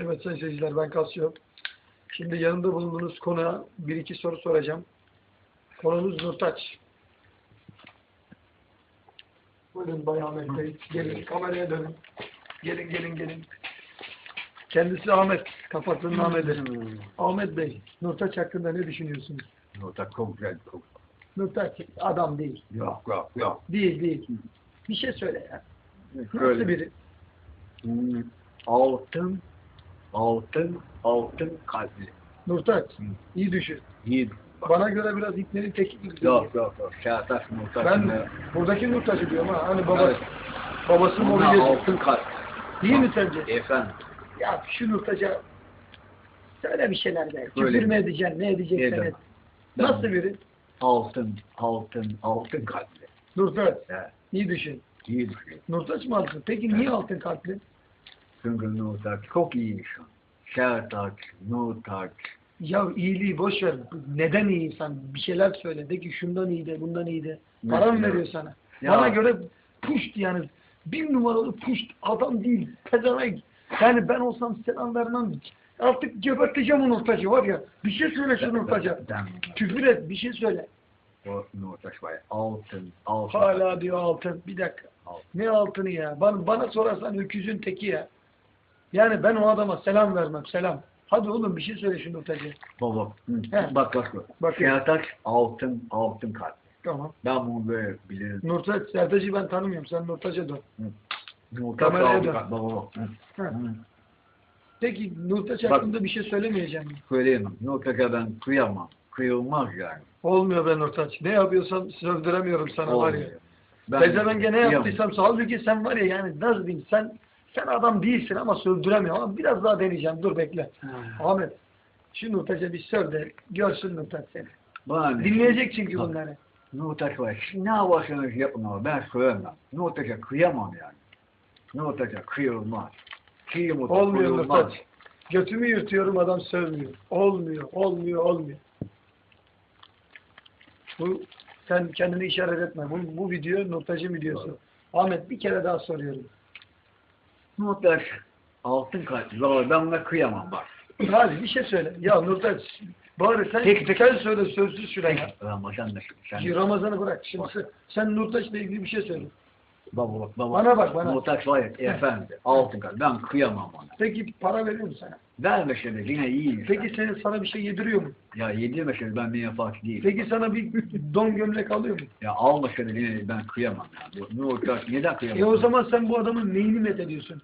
Evet sayın seyirciler ben Kasıyor. Şimdi yanında bulunduğunuz konuğa bir iki soru soracağım. Konumuz Nurtaç. Buyurun Bay Ahmet Bey. Gelin kameraya dönün. Gelin gelin gelin. Kendisi Ahmet. Kafasının Ahmet'i. Ahmet Bey, Nurtaç hakkında ne düşünüyorsunuz? Nota güzel çok. Nurtaç adam değil. Yok yok yok. Değil değil. Bir şey söyle ya. Nasıl Şöyle. biri? Hmm, altın, altın, altın kalpli. Nurtaç. İyi düşün. İyi. Bana göre biraz iplerin teki gibi. Yok yok yok. Şahtaş Nurtaş. Ben buradaki Nurtaç'ı diyorum ha. Hani baba, Evet. babası mobilyacı. altın kalp. İyi mi sence? Efendim. Ya şu Nurtaç'a söyle bir şeyler. Söyle. Küfür mü edeceksin? Ne edeceksen Dedim. et. Ben- Nasıl biri? Altın, altın, altın kalpli. Nurtaç. Evet. İyi düşün. İyi düşün. Nurtaç mı altın? Peki niye altın kalpli? Çünkü Nurtaş çok iyi şu. Şahtaş, Nurtaş. Ya iyiliği boş ver. Neden iyi insan? Bir şeyler söyle. De ki şundan iyi de, bundan iyi de. Para mı veriyor sana? Ya. Bana göre puşt yani. Bir numaralı puşt adam değil. Pezevenk. Yani ben olsam selam vermem. Artık geberteceğim o Nurtaç'ı var ya. Bir şey söyle şu Nurtaç'a. Ben, Küfür et, bir şey söyle. o Nurtaş var. ya, Altın, altın. Hala diyor altın. Bir dakika. Altın. Ne altını ya? Bana, bana sorarsan öküzün teki ya. Yani ben o adama selam vermem. Selam. Hadi oğlum bir şey söyle şu Nurtaç'a. Baba. He. bak bak bak. Şahtaş, altın, altın kalp. Tamam. Ben bunu böyle bilirim. Nurtaç, Sertaç'ı ben tanımıyorum. Sen Nurtaç'a dön. Kameraya altın kalp. Baba bak. Hı. Hı. Hı. Peki Nurtaç Bak. hakkında bir şey söylemeyeceğim. Söyleyemem. Nurtaş'a ben kıyamam. Kıyılmaz yani. Olmuyor be Nurtaç. Ne yapıyorsam sövdüremiyorum sana var ya. Olmuyor. Ben Pezevenge ne kıyamam. yaptıysam halbuki sen var ya yani nasıl diyeyim sen sen adam değilsin ama sövdüremiyorum ama biraz daha deneyeceğim dur bekle. Ahmet şu Nurtaç'a bir söv de görsün Nurtaç seni. Bana? Dinleyecek çünkü Bak. bunları. Nurtaş var. Ne yaparsanız yapın ama ben söylemem. Nurtaş'a kıyamam yani. Nurtaş'a kıyılmaz. Kıyımı Olmuyor kıyılmaz. Nurtaç. Götümü yırtıyorum adam sövmüyor. Olmuyor, olmuyor, olmuyor. Bu sen kendini işaret etme. Bu, bu video Nurtaç'ın videosu. Ahmet bir kere daha soruyorum. Nurtaş altın kalpli. Baba ben buna kıyamam bak. Hadi bir şey söyle. Ya Nurtaç bari sen Tek- tek- sen söyle sözsüz şuraya. Ramazan da Ramazan'ı bırak. Şimdi sen, sen Nurtaç'la ilgili bir şey söyle. Baba bak baba. Bana bak, bana. Nurtaş var ya efendi. Altın kalpli. Ben kıyamam ona. Peki para veriyor mu sana? Vermese de yine iyi. Peki senin sana bir şey yediriyor mu? Ya yedirmese de ben fark değil. Peki sana bir don gömlek alıyor mu? Ya almasa da yine ben kıyamam ya. Bu Nurtaş neden kıyamam? E o zaman sen bu adamın neyini met ediyorsun?